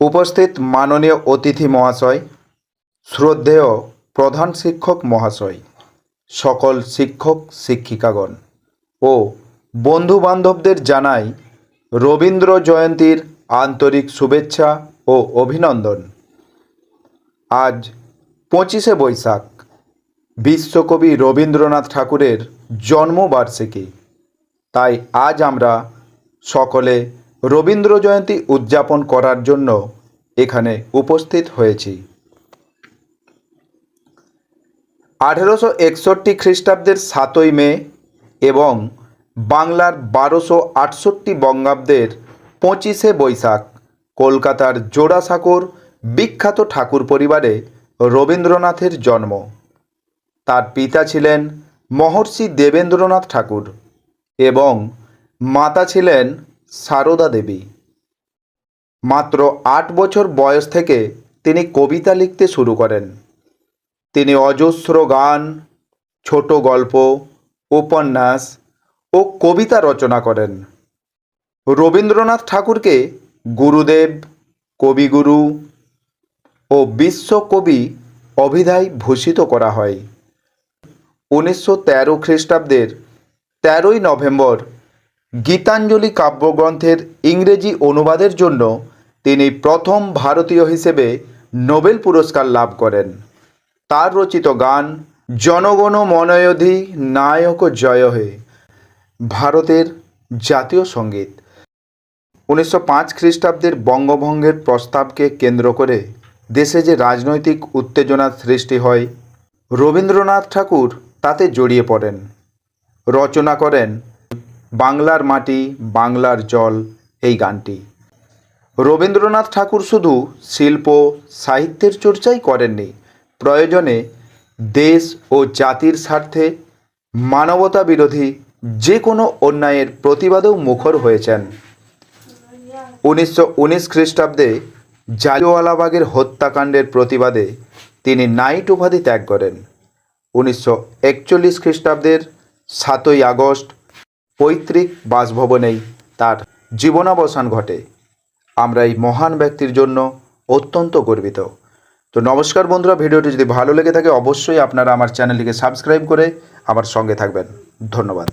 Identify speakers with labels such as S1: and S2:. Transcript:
S1: উপস্থিত মাননীয় অতিথি মহাশয়, শ্রদ্ধেয় প্রধান শিক্ষক মহাশয়, সকল শিক্ষক, শিক্ষিকাগণ ও বন্ধু বান্ধবদের জানাই রবীন্দ্র জয়ন্তীর আন্তরিক শুভেচ্ছা ও অভিনন্দন। আজ পঁচিশে বৈশাখ, বিশ্বকবি রবীন্দ্রনাথ ঠাকুরের জন্মবার্ষিকী। তাই আজ আমরা সকলে রবীন্দ্র জয়ন্তী উদযাপন করার জন্য এখানে উপস্থিত হয়েছি। আঠেরোশো একষট্টি খ্রিস্টাব্দের সাতই মে এবং বাংলার বারোশো আটষট্টি বঙ্গাব্দের পঁচিশে বৈশাখ কলকাতার জোড়াসাঁকোর বিখ্যাত ঠাকুর পরিবারে রবীন্দ্রনাথের জন্ম। তার পিতা ছিলেন মহর্ষি দেবেন্দ্রনাথ ঠাকুর এবং মাতা ছিলেন সারদা দেবী। মাত্র আট বছর বয়স থেকে তিনি কবিতা লিখতে শুরু করেন। তিনি অজস্র গান, ছোট গল্প, উপন্যাস ও কবিতা রচনা করেন। রবীন্দ্রনাথ ঠাকুরকে গুরুদেব, কবিগুরু ও বিশ্বকবি অভিধায় ভূষিত করা হয়। উনিশশো তেরো খ্রিস্টাব্দের তেরোই নভেম্বর গীতাঞ্জলি কাব্যগ্রন্থের ইংরেজি অনুবাদের জন্য তিনি প্রথম ভারতীয় হিসেবে নোবেল পুরস্কার লাভ করেন। তার রচিত গান, জনগণ মনয়োধি নায়ক জয় হে, ভারতের জাতীয় সংগীত। উনিশশো পাঁচ খ্রিস্টাব্দের বঙ্গভঙ্গের প্রস্তাবকে কেন্দ্র করে দেশে যে রাজনৈতিক উত্তেজনার সৃষ্টি হয়, রবীন্দ্রনাথ ঠাকুর তাতে জড়িয়ে পড়েন। রচনা করেন বাংলার মাটি, বাংলার জল, এই গানটি। রবীন্দ্রনাথ ঠাকুর শুধু শিল্প, সাহিত্যের চর্চাই করেননি। প্রয়োজনে দেশ ও জাতির স্বার্থে মানবতা বিরোধী যে কোনো অন্যায়ের প্রতিবাদেও মুখর হয়েছেন। উনিশশো উনিশ খ্রিস্টাব্দে জালিওয়ালাবাগের হত্যাকাণ্ডের প্রতিবাদে তিনি নাইট উপাধি ত্যাগ করেন। উনিশশো একচল্লিশ খ্রিস্টাব্দের সাতই আগস্ট পৈতৃক বাসভবনেই তার জীবনাবসান ঘটে। আমরা এই মহান ব্যক্তির জন্য অত্যন্ত গর্বিত। তো নমস্কার বন্ধুরা, ভিডিওটি যদি ভালো লেগে থাকে, অবশ্যই আপনারা আমার চ্যানেলটিকে সাবস্ক্রাইব করে আমার সঙ্গে থাকবেন। ধন্যবাদ।